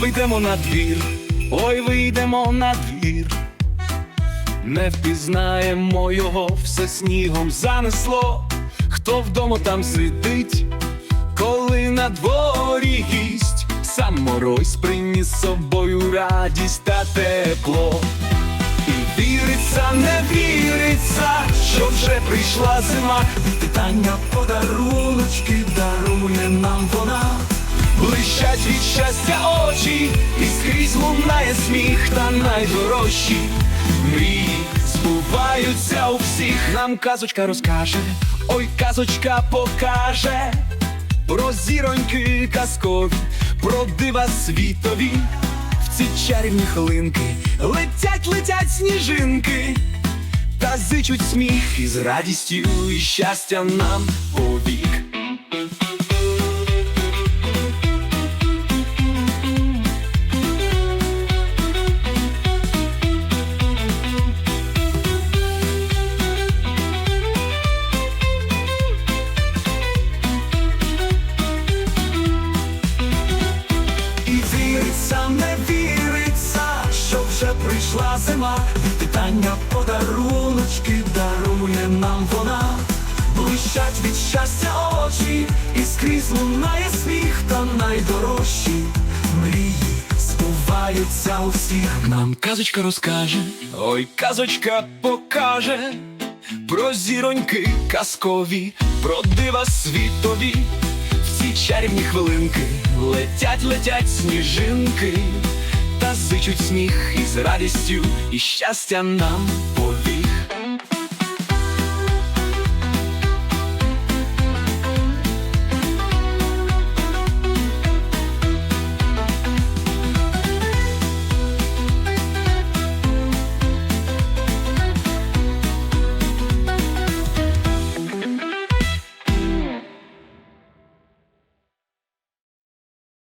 вийдемо на двір, ой, вийдемо на двір. Не впізнаємо його, все снігом занесло. Хто вдома там сидить, коли на дворі гість, сам мороз приніс з собою радість та тепло. І віриться, не віриться, що вже прийшла зима. Питання подаруночки дарує нам вона. Блищать від щастя очі, і скрізь лунає сміх та найдорожчі мрії збуваються у всіх. Нам казочка розкаже, ой, казочка покаже про зіроньки казкові, про дива світові. В ці чарівні хвилинки летять, летять сніжинки, та зичуть сміх із радістю і щастя нам повік. Прийшла зима. Питання подаруночки дарує нам вона. Блищать від щастя очі, і скрізь лунає сміх, та найдорожчі мрії збуваються у всіх. Нам казочка розкаже, ой, казочка покаже. Про зіроньки казкові, про дива світові, в ці чарівні хвилинки летять, летять сніжинки, та зичуть сміх із радістю і щастя нам повік.